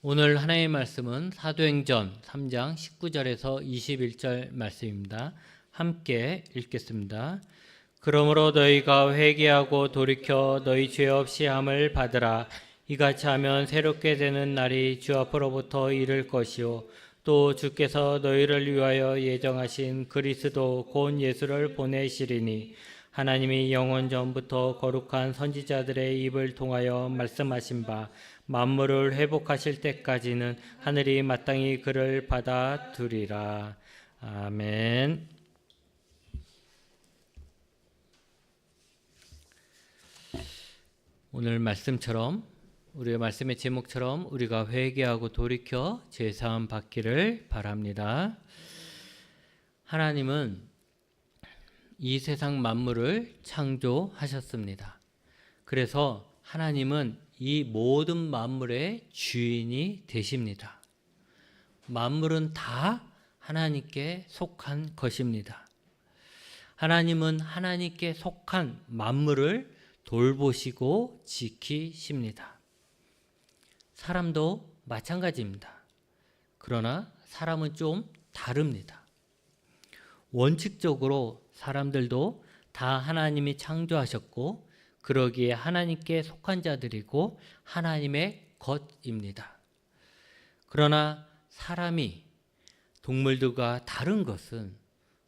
오늘 하나님의 말씀은 사도행전 3장 19절에서 21절 말씀입니다. 함께 읽겠습니다. 그러므로 너희가 회개하고 돌이켜 너희 죄 없이 함을 받으라. 이같이 하면 새롭게 되는 날이 주 앞으로부터 이를 것이요 또 주께서 너희를 위하여 예정하신 그리스도 곧 예수를 보내시리니 하나님이 영원 전부터 거룩한 선지자들의 입을 통하여 말씀하신 바 만물을 회복하실 때까지는 하늘이 마땅히 그를 받아두리라. 아멘. 오늘 말씀처럼 우리의 말씀의 제목처럼 우리가 회개하고 돌이켜 죄사함 받기를 바랍니다. 하나님은 이 세상 만물을 창조하셨습니다. 그래서 하나님은 이 모든 만물의 주인이 되십니다. 만물은 다 하나님께 속한 것입니다. 하나님은 하나님께 속한 만물을 돌보시고 지키십니다. 사람도 마찬가지입니다. 그러나 사람은 좀 다릅니다. 원칙적으로 사람들도 다 하나님이 창조하셨고 그러기에 하나님께 속한 자들이고 하나님의 것입니다. 그러나 사람이 동물들과 다른 것은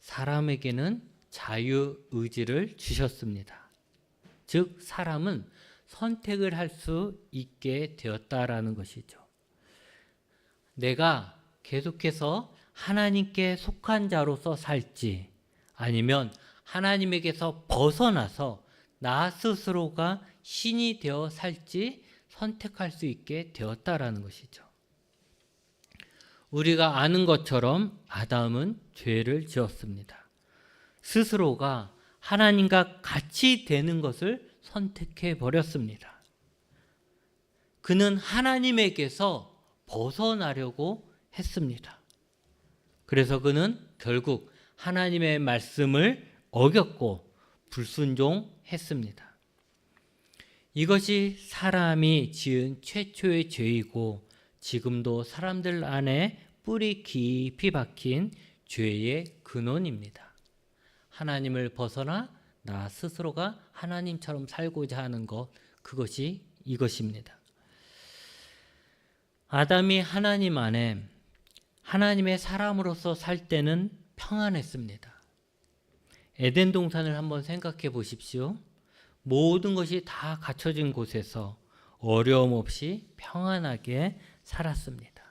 사람에게는 자유 의지를 주셨습니다. 즉 사람은 선택을 할 수 있게 되었다라는 것이죠. 내가 계속해서 하나님께 속한 자로서 살지 아니면 하나님에게서 벗어나서 나 스스로가 신이 되어 살지 선택할 수 있게 되었다라는 것이죠. 우리가 아는 것처럼 아담은 죄를 지었습니다. 스스로가 하나님과 같이 되는 것을 선택해 버렸습니다. 그는 하나님에게서 벗어나려고 했습니다. 그래서 그는 결국 하나님의 말씀을 어겼고 불순종했습니다. 이것이 사람이 지은 최초의 죄이고 지금도 사람들 안에 뿌리 깊이 박힌 죄의 근원입니다. 하나님을 벗어나 나 스스로가 하나님처럼 살고자 하는 것, 그것이 이것입니다. 아담이 하나님 안에 하나님의 사람으로서 살 때는 평안했습니다. 에덴 동산을 한번 생각해 보십시오. 모든 것이 다 갖춰진 곳에서 어려움 없이 평안하게 살았습니다.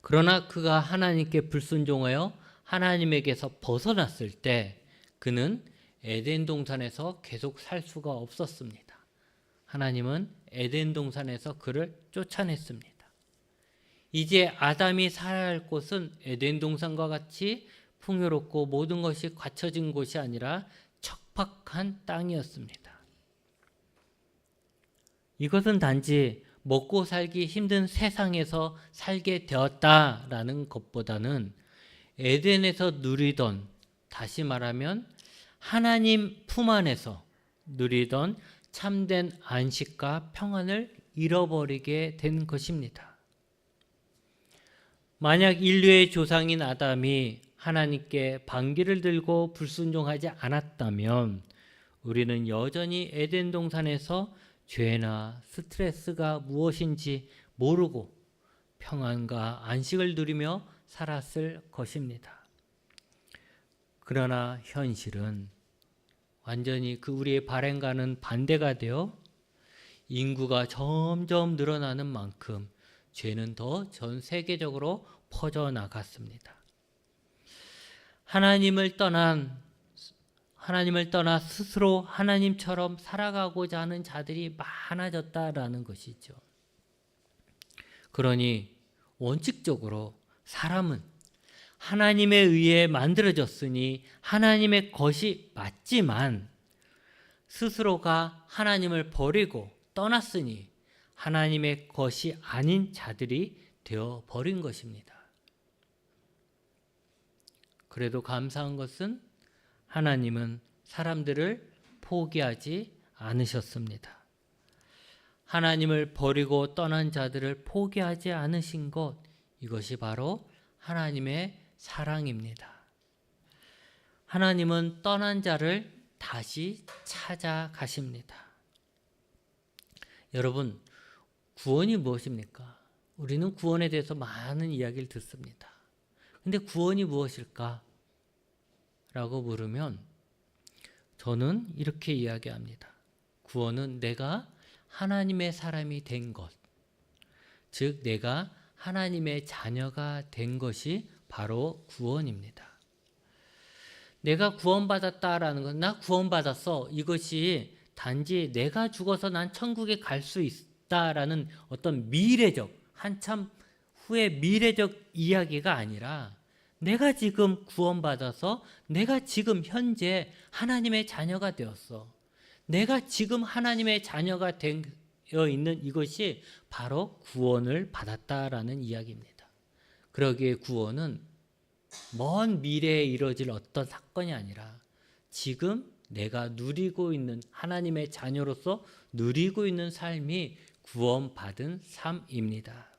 그러나 그가 하나님께 불순종하여 하나님에게서 벗어났을 때 그는 에덴 동산에서 계속 살 수가 없었습니다. 하나님은 에덴 동산에서 그를 쫓아냈습니다. 이제 아담이 살아야 할 곳은 에덴 동산과 같이 풍요롭고 모든 것이 갖춰진 곳이 아니라 척박한 땅이었습니다. 이것은 단지 먹고 살기 힘든 세상에서 살게 되었다라는 것보다는 에덴에서 누리던 다시 말하면 하나님 품 안에서 누리던 참된 안식과 평안을 잃어버리게 된 것입니다. 만약 인류의 조상인 아담이 하나님께 반기를 들고 불순종하지 않았다면 우리는 여전히 에덴 동산에서 죄나 스트레스가 무엇인지 모르고 평안과 안식을 누리며 살았을 것입니다. 그러나 현실은 완전히 그 우리의 발행과는 반대가 되어 인구가 점점 늘어나는 만큼 죄는 더 전 세계적으로 퍼져나갔습니다. 하나님을 떠난 하나님을 떠나 스스로 하나님처럼 살아가고자 하는 자들이 많아졌다라는 것이죠. 그러니 원칙적으로 사람은 하나님에 의해 만들어졌으니 하나님의 것이 맞지만 스스로가 하나님을 버리고 떠났으니 하나님의 것이 아닌 자들이 되어 버린 것입니다. 그래도 감사한 것은 하나님은 사람들을 포기하지 않으셨습니다. 하나님을 버리고 떠난 자들을 포기하지 않으신 것 이것이 바로 하나님의 사랑입니다. 하나님은 떠난 자를 다시 찾아가십니다. 여러분, 구원이 무엇입니까? 우리는 구원에 대해서 많은 이야기를 듣습니다. 근데 구원이 무엇일까? 라고 물으면 저는 이렇게 이야기합니다. 구원은 내가 하나님의 사람이 된 것, 즉, 내가 하나님의 자녀가 된 것이 바로 구원입니다. 내가 구원받았다라는 건, 나 구원받았어. 이것이 단지 내가 죽어서 난 천국에 갈 수 있다라는 어떤 미래적, 한참 후의 미래적 이야기가 아니라 내가 지금 구원받아서 내가 지금 현재 하나님의 자녀가 되었어. 내가 지금 하나님의 자녀가 되어 있는 이것이 바로 구원을 받았다라는 이야기입니다. 그러기에 구원은 먼 미래에 이루어질 어떤 사건이 아니라 지금 내가 누리고 있는 하나님의 자녀로서 누리고 있는 삶이 구원받은 삶입니다.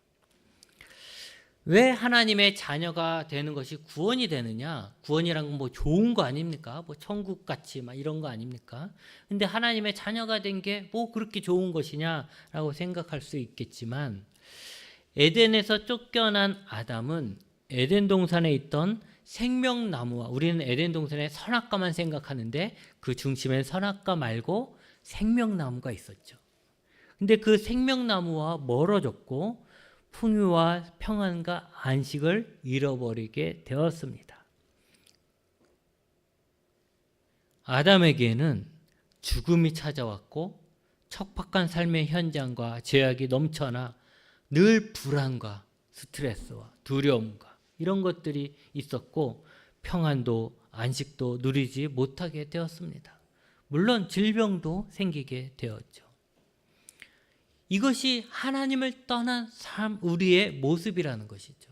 왜 하나님의 자녀가 되는 것이 구원이 되느냐? 구원이란 건 뭐 좋은 거 아닙니까? 뭐 천국 같이 막 이런 거 아닙니까? 근데 하나님의 자녀가 된 게 뭐 그렇게 좋은 것이냐라고 생각할 수 있겠지만 에덴에서 쫓겨난 아담은 에덴 동산에 있던 생명나무와 우리는 에덴 동산의 선악과만 생각하는데 그 중심엔 선악과 말고 생명나무가 있었죠. 근데 그 생명나무와 멀어졌고 풍요와 평안과 안식을 잃어버리게 되었습니다. 아담에게는 죽음이 찾아왔고 척박한 삶의 현장과 죄악이 넘쳐나 늘 불안과 스트레스와 두려움과 이런 것들이 있었고 평안도 안식도 누리지 못하게 되었습니다. 물론 질병도 생기게 되었죠. 이것이 하나님을 떠난 삶 우리의 모습이라는 것이죠.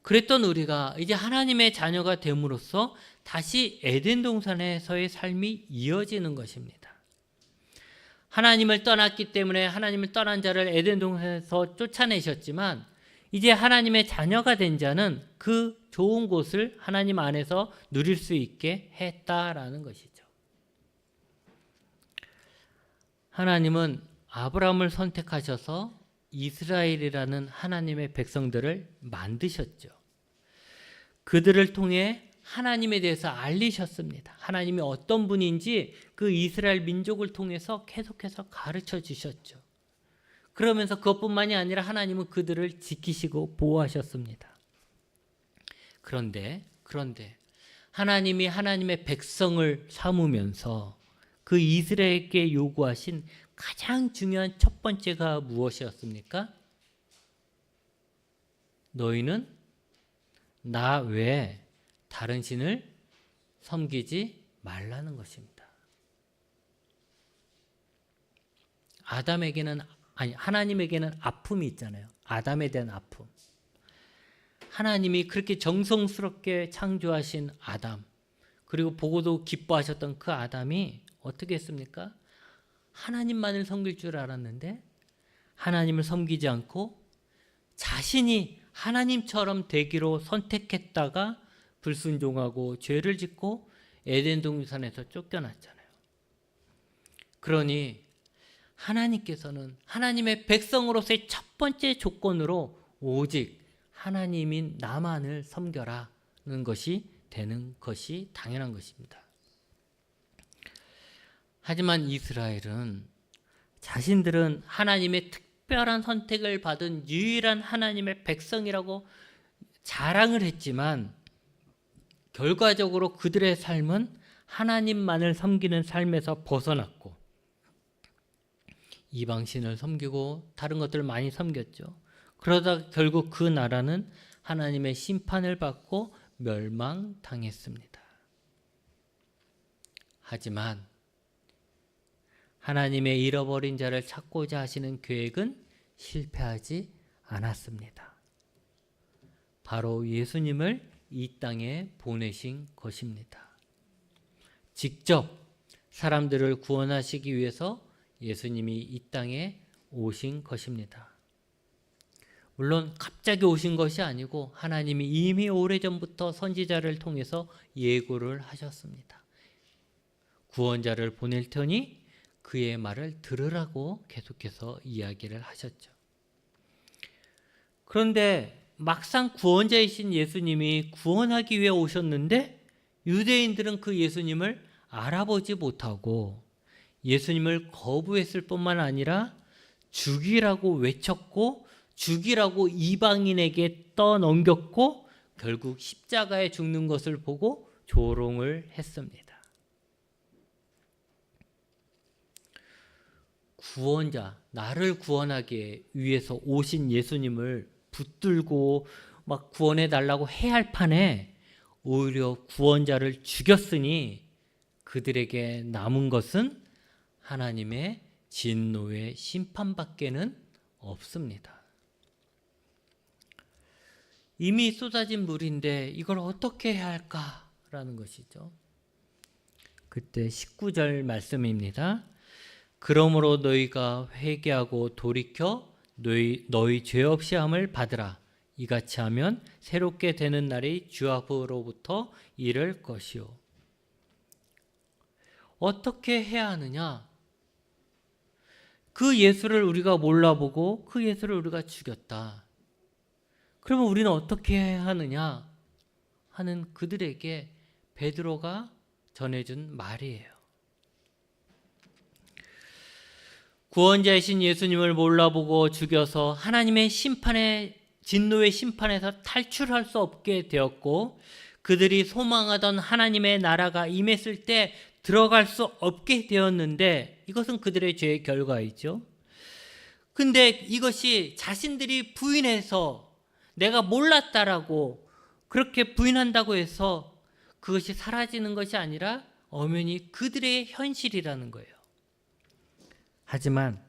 그랬던 우리가 이제 하나님의 자녀가 됨으로써 다시 에덴 동산에서의 삶이 이어지는 것입니다. 하나님을 떠났기 때문에 하나님을 떠난 자를 에덴 동산에서 쫓아내셨지만 이제 하나님의 자녀가 된 자는 그 좋은 곳을 하나님 안에서 누릴 수 있게 했다라는 것이죠. 하나님은 아브라함을 선택하셔서 이스라엘이라는 하나님의 백성들을 만드셨죠. 그들을 통해 하나님에 대해서 알리셨습니다. 하나님이 어떤 분인지 그 이스라엘 민족을 통해서 계속해서 가르쳐 주셨죠. 그러면서 그것뿐만이 아니라 하나님은 그들을 지키시고 보호하셨습니다. 그런데 그런데 하나님이 하나님의 백성을 삼으면서 그 이스라엘에게 요구하신 가장 중요한 첫 번째가 무엇이었습니까? 너희는 나 외에 다른 신을 섬기지 말라는 것입니다. 아담에게는 아니 하나님에게는 아픔이 있잖아요. 아담에 대한 아픔. 하나님이 그렇게 정성스럽게 창조하신 아담 그리고 보고도 기뻐하셨던 그 아담이 어떻게 했습니까? 하나님만을 섬길 줄 알았는데 하나님을 섬기지 않고 자신이 하나님처럼 되기로 선택했다가 불순종하고 죄를 짓고 에덴 동산에서 쫓겨났잖아요. 그러니 하나님께서는 하나님의 백성으로서의 첫 번째 조건으로 오직 하나님인 나만을 섬겨라는 것이 되는 것이 당연한 것입니다. 하지만 이스라엘은 자신들은 하나님의 특별한 선택을 받은 유일한 하나님의 백성이라고 자랑을 했지만 결과적으로 그들의 삶은 하나님만을 섬기는 삶에서 벗어났고 이방신을 섬기고 다른 것들을 많이 섬겼죠. 그러다 결국 그 나라는 하나님의 심판을 받고 멸망당했습니다. 하지만 하나님의 잃어버린 자를 찾고자 하시는 계획은 실패하지 않았습니다. 바로 예수님을 이 땅에 보내신 것입니다. 직접 사람들을 구원하시기 위해서 예수님이 이 땅에 오신 것입니다. 물론 갑자기 오신 것이 아니고 하나님이 이미 오래전부터 선지자를 통해서 예고를 하셨습니다. 구원자를 보낼 테니 그의 말을 들으라고 계속해서 이야기를 하셨죠. 그런데 막상 구원자이신 예수님이 구원하기 위해 오셨는데 유대인들은 그 예수님을 알아보지 못하고 예수님을 거부했을 뿐만 아니라 죽이라고 외쳤고 죽이라고 이방인에게 떠넘겼고 결국 십자가에 죽는 것을 보고 조롱을 했습니다. 구원자, 나를 구원하기 위해서 오신 예수님을 붙들고 막 구원해 달라고 해야 할 판에 오히려 구원자를 죽였으니 그들에게 남은 것은 하나님의 진노의 심판밖에는 없습니다. 이미 쏟아진 물인데 이걸 어떻게 해야 할까라는 것이죠. 그때 19절 말씀입니다. 그러므로 너희가 회개하고 돌이켜 너희, 너희 죄 없이 함을 받으라. 이같이 하면 새롭게 되는 날이 주 앞으로부터 이를 것이요. 어떻게 해야 하느냐? 그 예수를 우리가 몰라보고 그 예수를 우리가 죽였다. 그러면 우리는 어떻게 해야 하느냐? 하는 그들에게 베드로가 전해준 말이에요. 구원자이신 예수님을 몰라보고 죽여서 하나님의 심판에 진노의 심판에서 탈출할 수 없게 되었고 그들이 소망하던 하나님의 나라가 임했을 때 들어갈 수 없게 되었는데 이것은 그들의 죄의 결과이죠. 근데 이것이 자신들이 부인해서 내가 몰랐다라고 그렇게 부인한다고 해서 그것이 사라지는 것이 아니라 엄연히 그들의 현실이라는 거예요. 하지만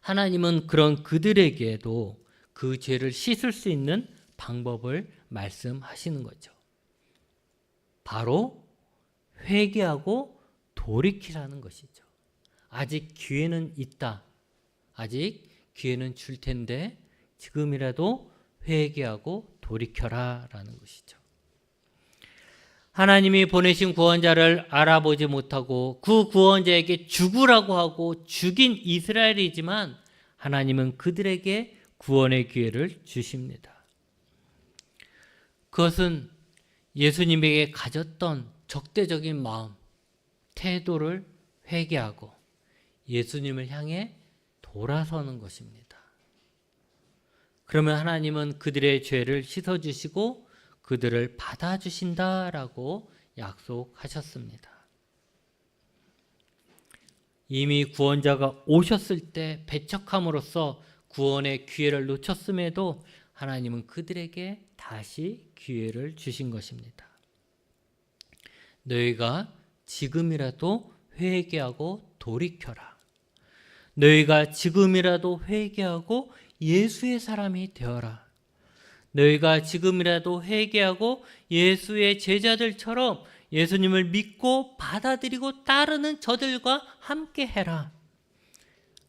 하나님은 그런 그들에게도 그 죄를 씻을 수 있는 방법을 말씀하시는 거죠. 바로 회개하고 돌이키라는 것이죠. 아직 기회는 있다. 아직 기회는 줄 텐데 지금이라도 회개하고 돌이켜라라는 것이죠. 하나님이 보내신 구원자를 알아보지 못하고 그 구원자에게 죽으라고 하고 죽인 이스라엘이지만 하나님은 그들에게 구원의 기회를 주십니다. 그것은 예수님에게 가졌던 적대적인 마음, 태도를 회개하고 예수님을 향해 돌아서는 것입니다. 그러면 하나님은 그들의 죄를 씻어주시고 그들을 받아주신다라고 약속하셨습니다. 이미 구원자가 오셨을 때 배척함으로써 구원의 기회를 놓쳤음에도 하나님은 그들에게 다시 기회를 주신 것입니다. 너희가 지금이라도 회개하고 돌이켜라. 너희가 지금이라도 회개하고 예수의 사람이 되어라. 너희가 지금이라도 회개하고 예수의 제자들처럼 예수님을 믿고 받아들이고 따르는 저들과 함께 해라.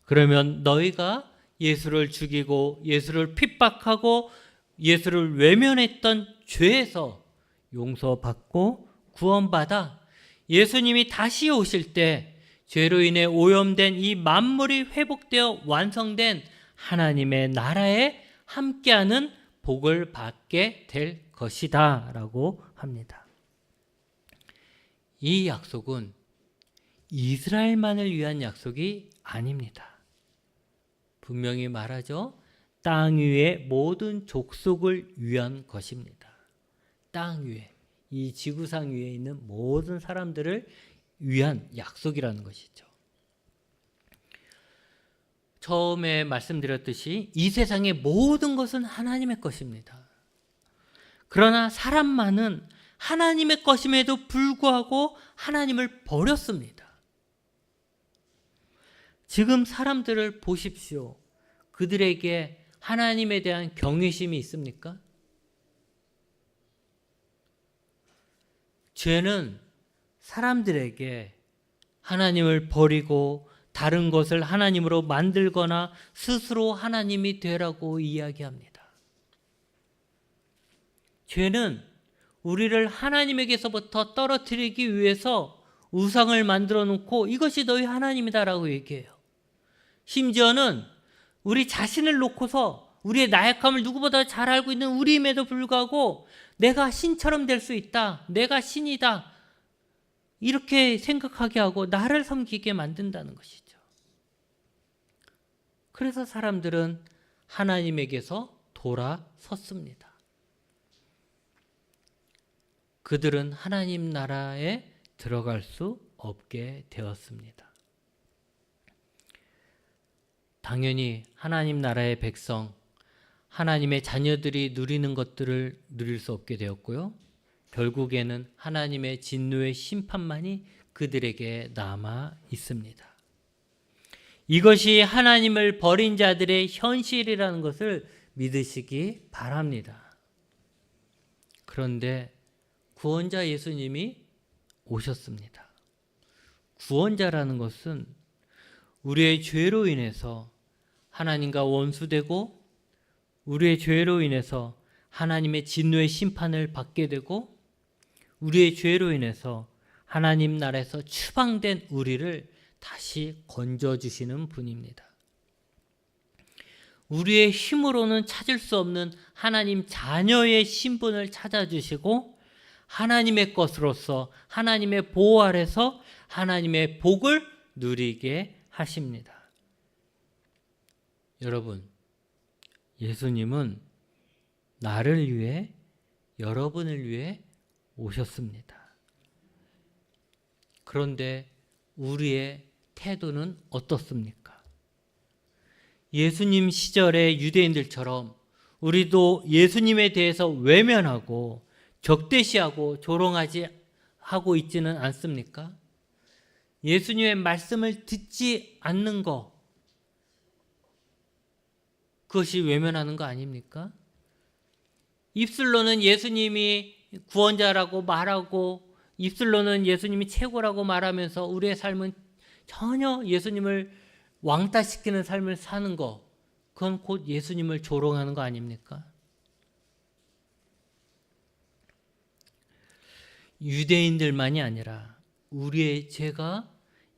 그러면 너희가 예수를 죽이고 예수를 핍박하고 예수를 외면했던 죄에서 용서받고 구원받아 예수님이 다시 오실 때 죄로 인해 오염된 이 만물이 회복되어 완성된 하나님의 나라에 함께하는 복을 받게 될 것이다 라고 합니다. 이 약속은 이스라엘만을 위한 약속이 아닙니다. 분명히 말하죠. 땅 위의 모든 족속을 위한 것입니다. 땅 위에 이 지구상 위에 있는 모든 사람들을 위한 약속이라는 것이죠. 처음에 말씀드렸듯이 이 세상의 모든 것은 하나님의 것입니다. 그러나 사람만은 하나님의 것임에도 불구하고 하나님을 버렸습니다. 지금 사람들을 보십시오. 그들에게 하나님에 대한 경외심이 있습니까? 죄는 사람들에게 하나님을 버리고 다른 것을 하나님으로 만들거나 스스로 하나님이 되라고 이야기합니다. 죄는 우리를 하나님에게서부터 떨어뜨리기 위해서 우상을 만들어 놓고 이것이 너희 하나님이다라고 얘기해요. 심지어는 우리 자신을 놓고서 우리의 나약함을 누구보다 잘 알고 있는 우리임에도 불구하고 내가 신처럼 될 수 있다. 내가 신이다. 이렇게 생각하게 하고 나를 섬기게 만든다는 것이죠. 그래서 사람들은 하나님에게서 돌아섰습니다. 그들은 하나님 나라에 들어갈 수 없게 되었습니다. 당연히 하나님 나라의 백성, 하나님의 자녀들이 누리는 것들을 누릴 수 없게 되었고요. 결국에는 하나님의 진노의 심판만이 그들에게 남아 있습니다. 이것이 하나님을 버린 자들의 현실이라는 것을 믿으시기 바랍니다. 그런데 구원자 예수님이 오셨습니다. 구원자라는 것은 우리의 죄로 인해서 하나님과 원수되고 우리의 죄로 인해서 하나님의 진노의 심판을 받게 되고 우리의 죄로 인해서 하나님 나라에서 추방된 우리를 다시 건져 주시는 분입니다. 우리의 힘으로는 찾을 수 없는 하나님 자녀의 신분을 찾아주시고 하나님의 것으로서 하나님의 보호 아래서 하나님의 복을 누리게 하십니다. 여러분, 예수님은 나를 위해 여러분을 위해 오셨습니다. 그런데 우리의 태도는 어떻습니까? 예수님 시절의 유대인들처럼 우리도 예수님에 대해서 외면하고 적대시하고 조롱하지 하고 있지는 않습니까? 예수님의 말씀을 듣지 않는 것 그것이 외면하는 거 아닙니까? 입술로는 예수님이 구원자라고 말하고 입술로는 예수님이 최고라고 말하면서 우리의 삶은 전혀 예수님을 왕따시키는 삶을 사는 거 그건 곧 예수님을 조롱하는 거 아닙니까? 유대인들만이 아니라 우리의 죄가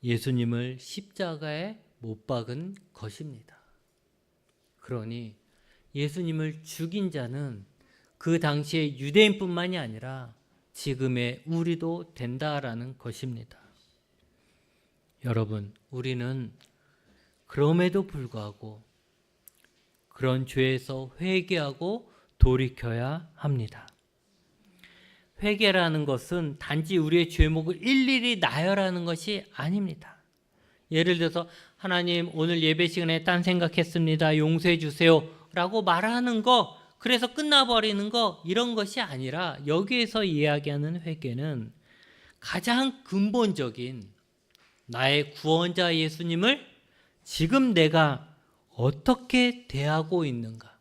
예수님을 십자가에 못 박은 것입니다. 그러니 예수님을 죽인 자는 그 당시에 유대인뿐만이 아니라 지금의 우리도 된다라는 것입니다. 여러분, 우리는 그럼에도 불구하고 그런 죄에서 회개하고 돌이켜야 합니다. 회개라는 것은 단지 우리의 죄목을 일일이 나열하는 것이 아닙니다. 예를 들어서 하나님 오늘 예배 시간에 딴 생각했습니다. 용서해 주세요라고 말하는 거 그래서 끝나버리는 거 이런 것이 아니라 여기에서 이야기하는 회개는 가장 근본적인 나의 구원자 예수님을 지금 내가 어떻게 대하고 있는가?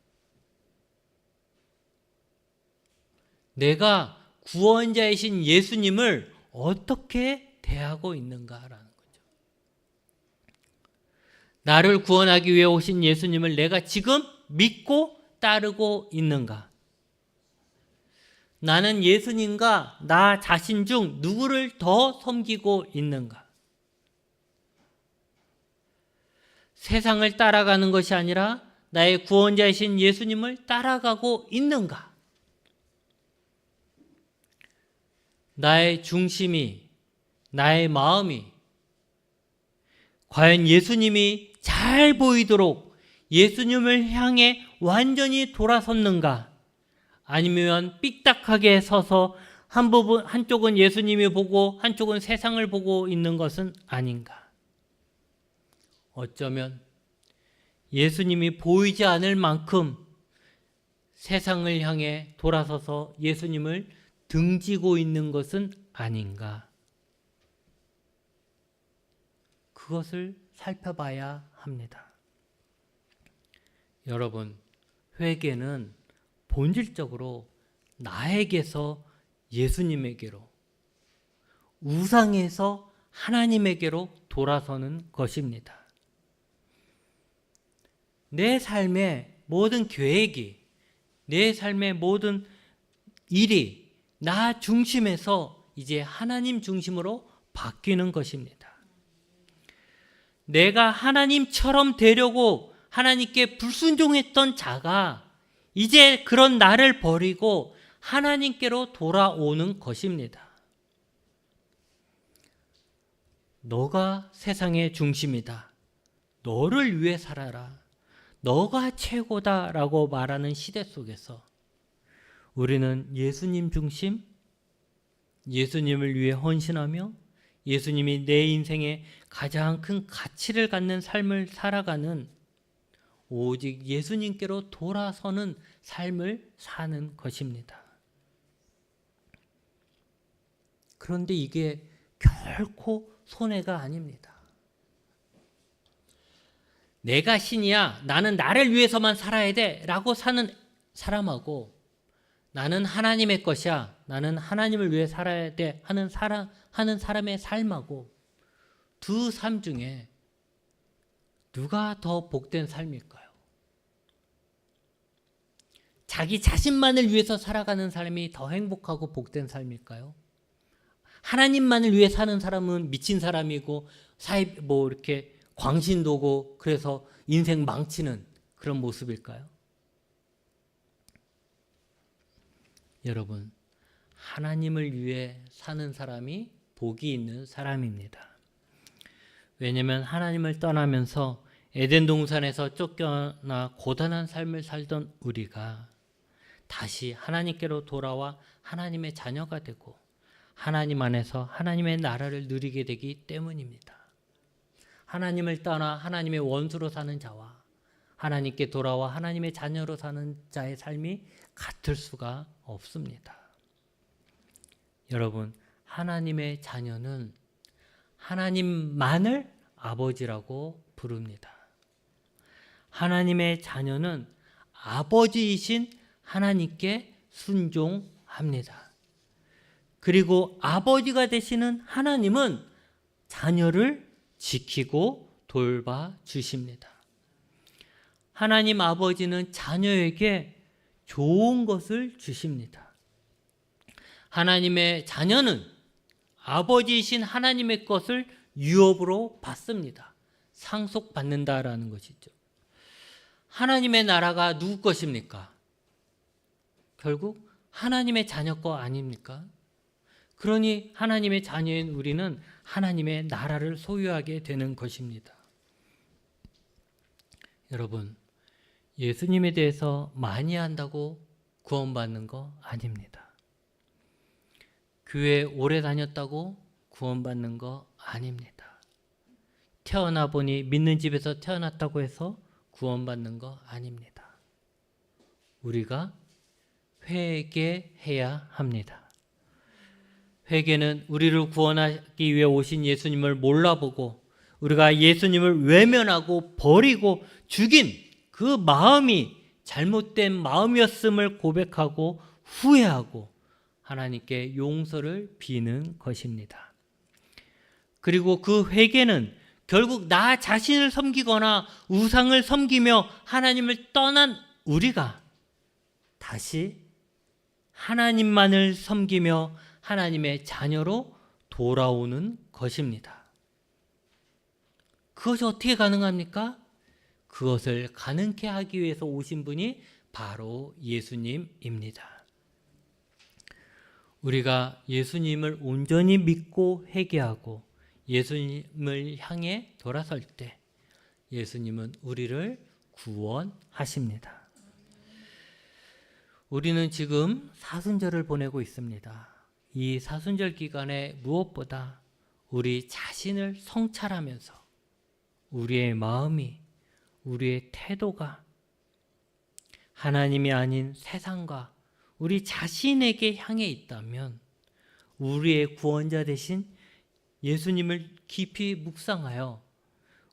내가 구원자이신 예수님을 어떻게 대하고 있는가라는 거죠. 나를 구원하기 위해 오신 예수님을 내가 지금 믿고 따르고 있는가? 나는 예수님과 나 자신 중 누구를 더 섬기고 있는가? 세상을 따라가는 것이 아니라 나의 구원자이신 예수님을 따라가고 있는가? 나의 중심이, 나의 마음이 과연 예수님이 잘 보이도록 예수님을 향해 완전히 돌아섰는가? 아니면 삐딱하게 서서 한 부분, 한쪽은 예수님이 보고 한쪽은 세상을 보고 있는 것은 아닌가? 어쩌면 예수님이 보이지 않을 만큼 세상을 향해 돌아서서 예수님을 등지고 있는 것은 아닌가. 그것을 살펴봐야 합니다. 여러분, 회개는 본질적으로 나에게서 예수님에게로, 우상에서 하나님에게로 돌아서는 것입니다. 내 삶의 모든 계획이, 내 삶의 모든 일이 나 중심에서 이제 하나님 중심으로 바뀌는 것입니다. 내가 하나님처럼 되려고 하나님께 불순종했던 자가 이제 그런 나를 버리고 하나님께로 돌아오는 것입니다. 너가 세상의 중심이다. 너를 위해 살아라. 너가 최고다 라고 말하는 시대 속에서 우리는 예수님 중심, 예수님을 위해 헌신하며 예수님이 내 인생에 가장 큰 가치를 갖는 삶을 살아가는 오직 예수님께로 돌아서는 삶을 사는 것입니다. 그런데 이게 결코 손해가 아닙니다. 내가 신이야. 나는 나를 위해서만 살아야 돼. 라고 사는 사람하고 나는 하나님의 것이야. 나는 하나님을 위해 살아야 돼. 하는 사람, 하는 사람의 삶하고 두 삶 중에 누가 더 복된 삶일까요? 자기 자신만을 위해서 살아가는 삶이 더 행복하고 복된 삶일까요? 하나님만을 위해 사는 사람은 미친 사람이고 사회 뭐 이렇게 광신도고 그래서 인생 망치는 그런 모습일까요? 여러분, 하나님을 위해 사는 사람이 복이 있는 사람입니다. 왜냐하면 하나님을 떠나면서 에덴 동산에서 쫓겨나 고단한 삶을 살던 우리가 다시 하나님께로 돌아와 하나님의 자녀가 되고 하나님 안에서 하나님의 나라를 누리게 되기 때문입니다. 하나님을 떠나 하나님의 원수로 사는 자와 하나님께 돌아와 하나님의 자녀로 사는 자의 삶이 같을 수가 없습니다. 여러분, 하나님의 자녀는 하나님만을 아버지라고 부릅니다. 하나님의 자녀는 아버지이신 하나님께 순종합니다. 그리고 아버지가 되시는 하나님은 자녀를 지키고 돌봐 주십니다. 하나님 아버지는 자녀에게 좋은 것을 주십니다. 하나님의 자녀는 아버지이신 하나님의 것을 유업으로 받습니다. 상속받는다라는 것이죠. 하나님의 나라가 누구 것입니까? 결국 하나님의 자녀 거 아닙니까? 그러니 하나님의 자녀인 우리는 하나님의 나라를 소유하게 되는 것입니다. 여러분, 예수님에 대해서 많이 한다고 구원받는 거 아닙니다. 교회 오래 다녔다고 구원받는 거 아닙니다. 태어나 보니 믿는 집에서 태어났다고 해서 구원받는 거 아닙니다. 우리가 회개해야 합니다. 회개는 우리를 구원하기 위해 오신 예수님을 몰라보고 우리가 예수님을 외면하고 버리고 죽인 그 마음이 잘못된 마음이었음을 고백하고 후회하고 하나님께 용서를 비는 것입니다. 그리고 그 회개는 결국 나 자신을 섬기거나 우상을 섬기며 하나님을 떠난 우리가 다시 하나님만을 섬기며 하나님의 자녀로 돌아오는 것입니다. 그것이 어떻게 가능합니까? 그것을 가능케 하기 위해서 오신 분이 바로 예수님입니다. 우리가 예수님을 온전히 믿고 회개하고 예수님을 향해 돌아설 때 예수님은 우리를 구원하십니다. 우리는 지금 사순절을 보내고 있습니다. 이 사순절 기간에 무엇보다 우리 자신을 성찰하면서 우리의 마음이 우리의 태도가 하나님이 아닌 세상과 우리 자신에게 향해 있다면 우리의 구원자 대신 예수님을 깊이 묵상하여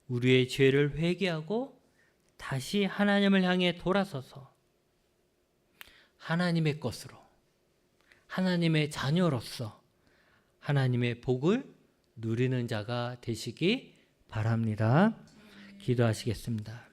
우리의 죄를 회개하고 다시 하나님을 향해 돌아서서 하나님의 것으로 하나님의 자녀로서 하나님의 복을 누리는 자가 되시기 바랍니다. 기도하시겠습니다.